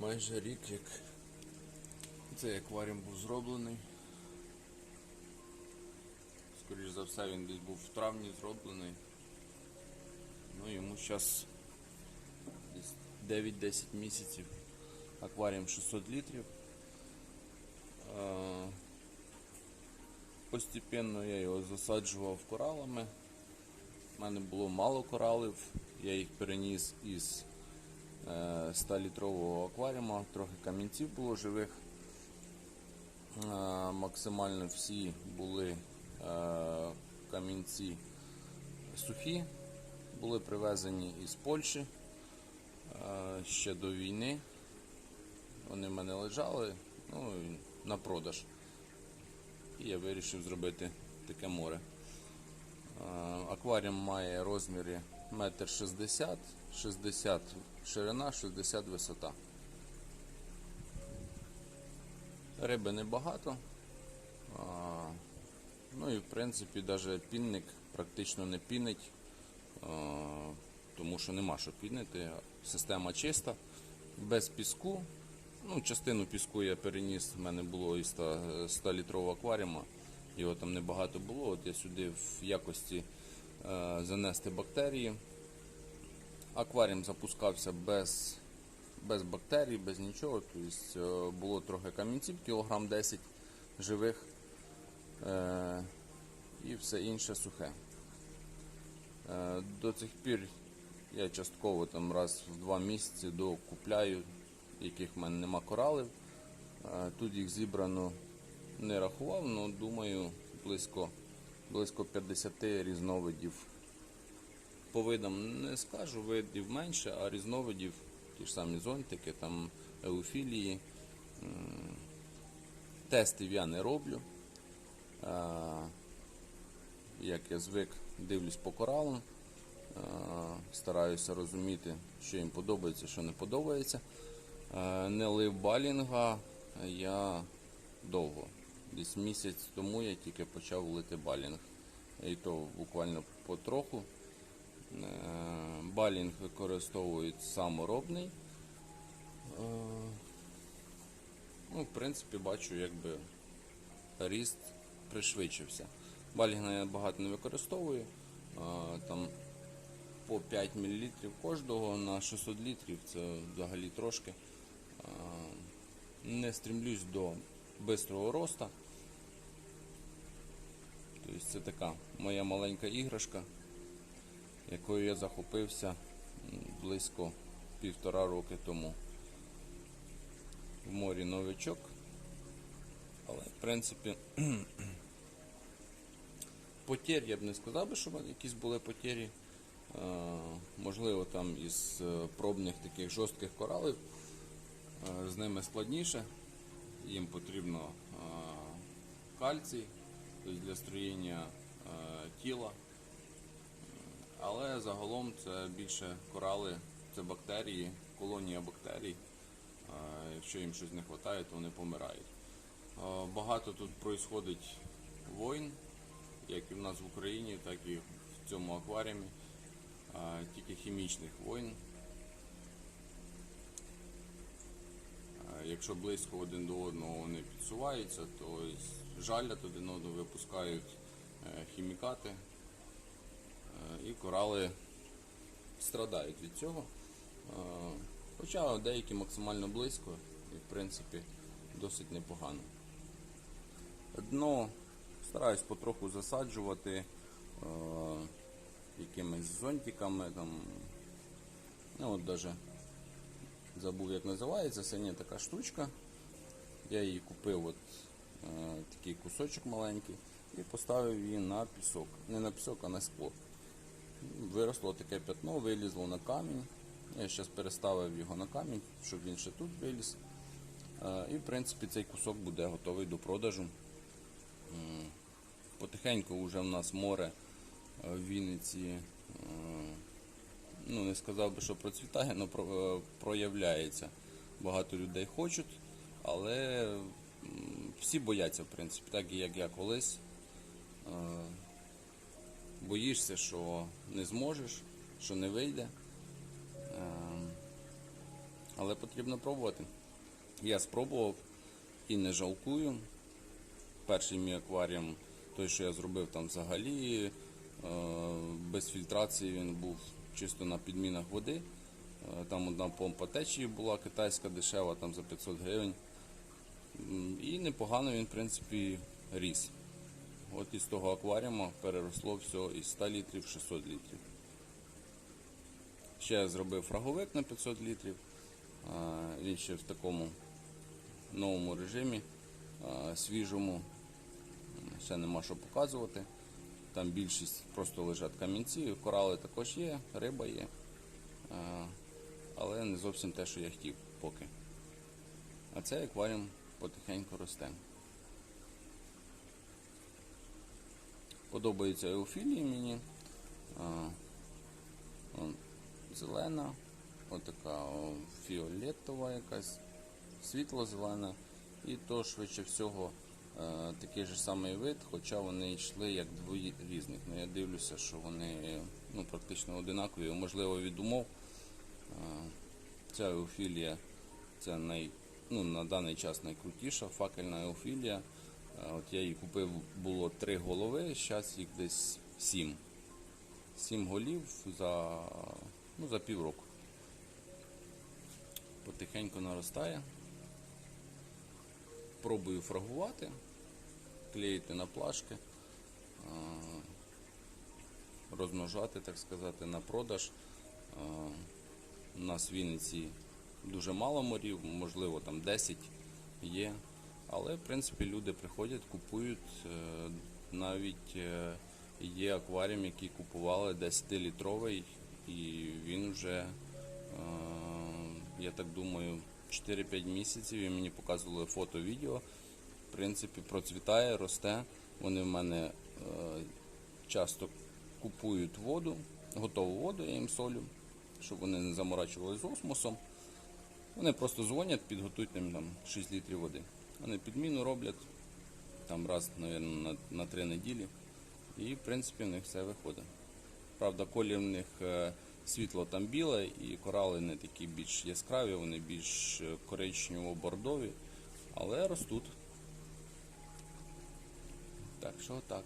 майже рік, як цей акваріум був зроблений. Скоріше за все він десь був в травні зроблений. Ну йому зараз десь 9-10 місяців. Акваріум 600 літрів. Постепенно я його засаджував коралами. У мене було мало коралів, я їх переніс із 100-літрового акваріума, трохи камінців було живих. Е, Максимально всі були е, камінці сухі, були привезені із Польщі е, ще до війни. Вони в мене лежали ну, на продаж. І я вирішив зробити таке море. Е, Акваріум має розміри 1,60 м, 60 ширина, 60 висота. Риби небагато. Ну і в принципі навіть пінник практично не пінить, тому що нема що пінити. Система чиста, без піску. Ну, частину піску я переніс, в мене було із 100 літрового акваріума, його там небагато було. От я сюди в якості е, занести бактерії. Акваріум запускався без, без бактерій, без нічого. Тобто е, було трохи камінців, кілограм 10 живих е, і все інше сухе. Е, До цих пір я частково там раз в два місяці докупляю, яких в мене нема коралів. Е, Тут їх зібрано не рахував, але думаю близько, близько 50 різновидів. По видам не скажу, видів менше, а різновидів, ті ж самі зонтики, там еуфілії. Тестів я не роблю. Як я звик, дивлюсь по коралам, стараюся розуміти, що їм подобається, що не подобається. Е, Не лив балінга я довго. Десь місяць тому я тільки почав лити балінг. І то буквально потроху. Е, Балінг використовують саморобний. Е, Ну, в принципі, бачу, якби ріст пришвидшився. Балінга я багато не використовую. Е, Там по 5 мл кожного на 600 літрів це взагалі трошки. Не стрімлюсь до бистрого росту. Тобто це така моя маленька іграшка, якою я захопився близько півтора роки тому. В морі новичок. Але в принципі потєр я б не сказав би, що якісь були потєрі. Е, Можливо, там із е, пробних таких жорстких коралів е, з ними складніше. Їм потрібно е, кальцій тобто для строєння е, тіла. Але загалом це більше корали, це бактерії, колонія бактерій. Е, Якщо їм щось не вистачає, то вони помирають. Багато тут происходить воїн, як і в нас в Україні, так і в цьому акваріумі. Тільки хімічних воїн. Якщо близько один до одного вони підсуваються, то жалять один одного, випускають е, хімікати, е, і корали страдають від цього. Е, Хоча деякі максимально близько і в принципі досить непогано. Дно стараюсь потроху засаджувати якимись зонтиками. Там, ну от даже забув як називається, синя така штучка. Я її купив от е, такий кусочок маленький і поставив її на пісок. Не на пісок, а на скло. Виросло таке пятно, вилізло на камінь. Я зараз переставив його на камінь, щоб він ще тут виліз. Е, І в принципі цей кусок буде готовий до продажу. Потихеньку вже в нас море е, в Вінниці. Ну, не сказав би, що процвітає, але е, проявляється. Багато людей хочуть, але всі бояться, в принципі, так як я колись. Е, Боїшся, що не зможеш, що не вийде. Е, Але потрібно пробувати. Я спробував і не жалкую. Перший мій акваріум, той, що я зробив там взагалі, без фільтрації він був чисто на підмінах води. Е, Там одна помпа течії була китайська дешева, там за 500 гривень. І непогано він, в принципі, ріс. От із того акваріума переросло все із 100 літрів 600 літрів. Ще я зробив фраговик на 500 літрів. Він ще в такому новому режимі, свіжому. Ще нема що показувати. Там більшість просто лежать камінці, корали також є, риба є. Але не зовсім те, що я хотів поки. А цей акваріум потихеньку росте. Подобаються еофілії мені. Зелена, отака фіолетова якась, світло-зелена. І то швидше всього такий же самий вид, хоча вони йшли як двоє різних. Ну, я дивлюся, що вони ну, практично одинакові, можливо, від умов. Е, Ця еофілія це най, ну, на даний час найкрутіша факельна еофілія. Е, От я її купив, було три голови, зараз їх десь сім. Сім голів за, ну, за півроку. Потихеньку наростає. Пробую фрагувати, клеїти на плашки, розмножати, так сказати, на продаж. У нас в Вінниці дуже мало морів, можливо там 10 є. Але в принципі люди приходять, купують. е, Навіть е, є акваріум, який купували 10-літровий, і він вже, е, я так думаю, 4-5 місяців і мені показували фото, відео. В принципі, процвітає, росте. Вони в мене е, часто купують воду, готову воду, я їм солю, щоб вони не заморачували з осмосом. Вони просто дзвонять, підготують їм там 6 літрів води. Вони підміну роблять там раз, мабуть, на, на 3 неділі. І, в принципі, в них все виходить. Правда, колір в них е, світло там біле і корали не такі більш яскраві, вони більш е, коричнево-бордові, але ростуть. Так що так.